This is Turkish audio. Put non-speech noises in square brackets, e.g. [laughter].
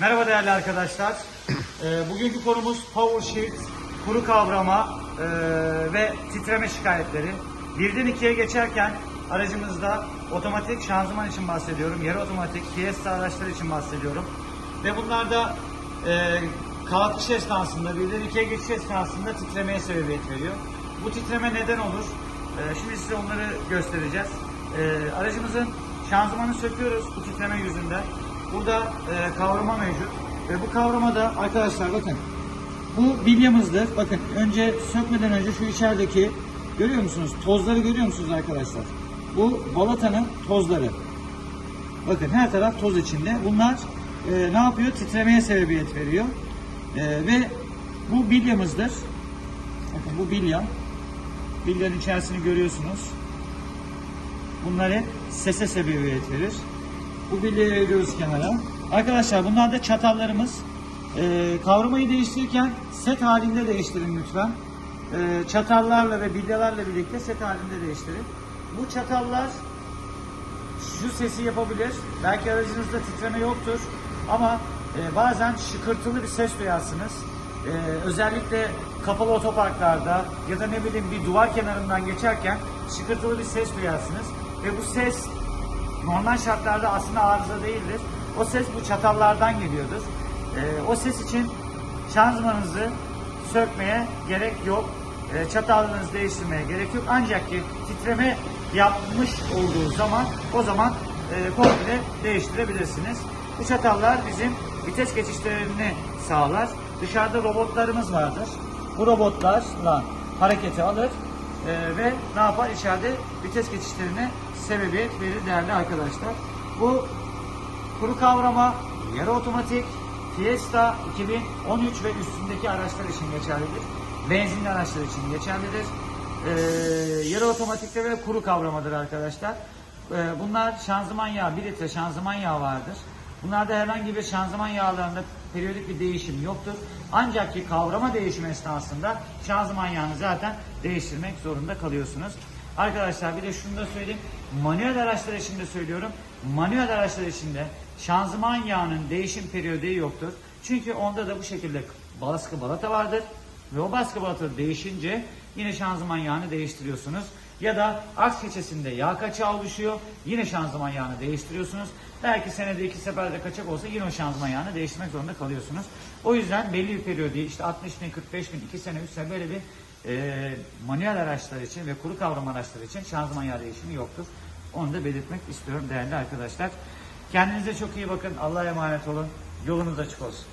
Merhaba değerli arkadaşlar. [clears throat] Ee, bugünkü konumuz Power Shift, kuru kavrama e, ve titreme şikayetleri. Birden ikiye geçerken aracımızda otomatik şanzıman için bahsediyorum. Yarı otomatik Fiesta araçları için bahsediyorum. Ve bunlarda e, kalkış esnasında, birden ikiye geçiş esnasında titremeye sebebiyet veriyor. Bu titreme neden olur? E, şimdi size onları göstereceğiz. E, aracımızın şanzımanı söküyoruz bu titreme yüzünden. Burada e, kavrama mevcut. Ve bu kavramada arkadaşlar bakın bu bilyamızdır. Bakın önce sökmeden önce şu içerideki görüyor musunuz? Tozları görüyor musunuz arkadaşlar? Bu balatanın tozları. Bakın her taraf toz içinde. Bunlar e, ne yapıyor? Titremeye sebebiyet veriyor. E, ve bu bilyamızdır. Bakın bu bilya. Bilyanın içerisini görüyorsunuz. Bunlar hep sese sebebiyet verir. Bu bilyayı ayırıyoruz kenara. Arkadaşlar bunlar da çatallarımız. Ee, kavramayı değiştirirken set halinde değiştirin lütfen. Ee, çatallarla ve bilyalarla birlikte set halinde değiştirin. Bu çatallar şu sesi yapabilir. Belki aracınızda titreme yoktur. Ama e, bazen şıkırtılı bir ses duyarsınız. E, özellikle kapalı otoparklarda ya da ne bileyim bir duvar kenarından geçerken şıkırtılı bir ses duyarsınız. Ve bu ses normal şartlarda aslında arıza değildir. O ses bu çatallardan geliyordur. E, o ses için şanzımanınızı sökmeye gerek yok. E, çatallarınızı değiştirmeye gerek yok. Ancak ki titreme yapmış olduğu zaman o zaman e, komple değiştirebilirsiniz. Bu çatallar bizim vites geçişlerini sağlar. Dışarıda robotlarımız vardır. Bu robotlarla hareketi alır e, ve ne yapar? İçeride vites geçişlerine sebebiyet verir değerli arkadaşlar. Bu kuru kavrama, yarı otomatik, Fiesta 2013 ve üstündeki araçlar için geçerlidir. Benzinli araçlar için geçerlidir. Ee, yarı otomatikte ve kuru kavramadır arkadaşlar. Ee, bunlar şanzıman yağı, 1 litre şanzıman yağı vardır. Bunlarda herhangi bir şanzıman yağlarında periyodik bir değişim yoktur. Ancak ki kavrama değişimi esnasında şanzıman yağını zaten değiştirmek zorunda kalıyorsunuz. Arkadaşlar bir de şunu da söyleyeyim. Manuel araçlar için de söylüyorum. Manuel araçlar için de şanzıman yağının değişim periyodi yoktur. Çünkü onda da bu şekilde baskı balata vardır. Ve o baskı balata değişince yine şanzıman yağını değiştiriyorsunuz. Ya da aks keçesinde yağ kaçağı oluşuyor. Yine şanzıman yağını değiştiriyorsunuz. Belki senede iki seferde kaçak olsa yine o şanzıman yağını değiştirmek zorunda kalıyorsunuz. O yüzden belli bir periyodi işte 60 bin, 45 bin, 2 sene, 3 sene böyle bir e, manuel araçlar için ve kuru kavram araçları için şanzıman yağ değişimi yoktur. Onu da belirtmek istiyorum değerli arkadaşlar. Kendinize çok iyi bakın. Allah'a emanet olun. Yolunuz açık olsun.